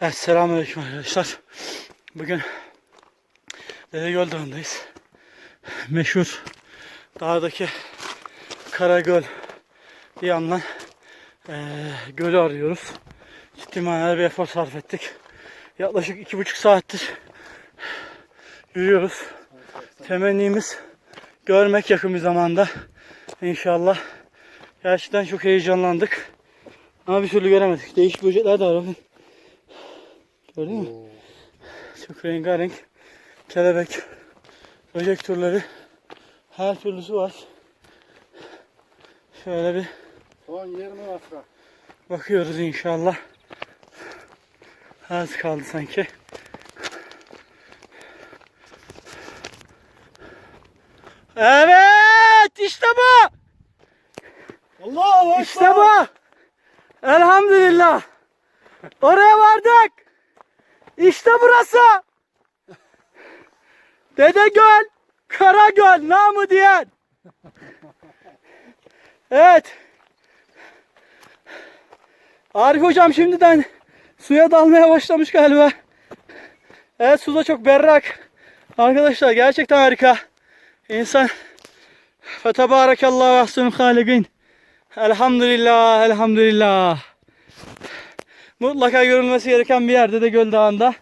Evet selamünaleyküm arkadaşlar. Bugün Dedegöl Dağı'ndayız. Meşhur dağdaki Karagöl diye anılan eee, gölü arıyoruz. Ciddi manada bir efor sarf ettik. Yaklaşık iki buçuk saattir yürüyoruz. Temennimiz görmek yakın bir zamanda. İnşallah. Gerçekten çok heyecanlandık. Ama bir türlü göremedik. Değişik böcekler de var. Gördün mü? Çok rengarenk. Kelebek, böcek türleri. Her türlüsü var. Şöyle bir Son 20 metre. bakıyoruz inşallah. Az kaldı sanki. Evet işte bu. Allahu İşte bu. Elhamdülillah. Oraya vardık. İşte burası. Dedegöl, Karagöl namı diyen. Evet. Arif hocam şimdiden suya dalmaya başlamış galiba. Evet su da çok berrak. Arkadaşlar gerçekten harika. İnsan Fetebarakallahu ahsenul halikin. Elhamdülillah, elhamdülillah. Mutlaka görülmesi gereken bir yerde de Göl Dağı'nda.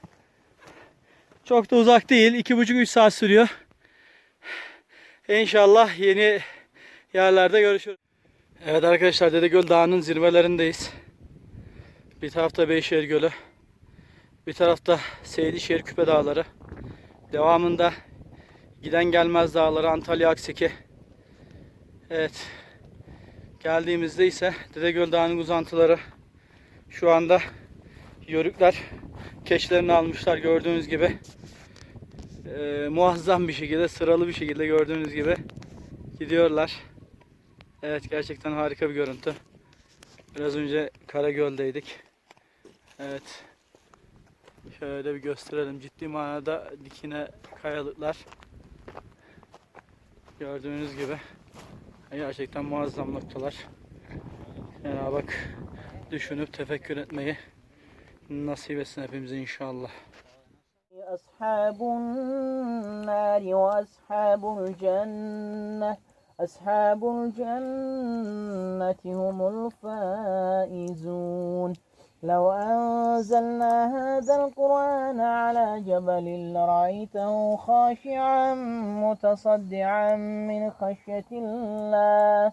Çok da uzak değil. 2,5-3 saat sürüyor. İnşallah yeni yerlerde görüşürüz. Evet arkadaşlar Dedegöl Dağı'nın zirvelerindeyiz. Bir tarafta Beyşehir Gölü. Bir tarafta Seydişehir Küpe Dağları. Devamında Giden Gelmez Dağları Antalya Akseki. Evet. Geldiğimizde ise Dedegöl Dağı'nın uzantıları şu anda yörükler keşlerini almışlar gördüğünüz gibi. Ee, muazzam bir şekilde sıralı bir şekilde gördüğünüz gibi gidiyorlar. Evet gerçekten harika bir görüntü. Biraz önce Karagöl'deydik. Evet. Şöyle bir gösterelim. Ciddi manada dikine kayalıklar. Gördüğünüz gibi. Gerçekten muazzam noktalar. Cenab-ı düşünüp tefekkür etmeyi nasip etsin hepimize inşallah. أصحاب النار وأصحاب الجنة أصحاب الجنة هم الفائزون لو أنزلنا هذا القرآن على جبل لرأيته خاشعا متصدعا من خشية الله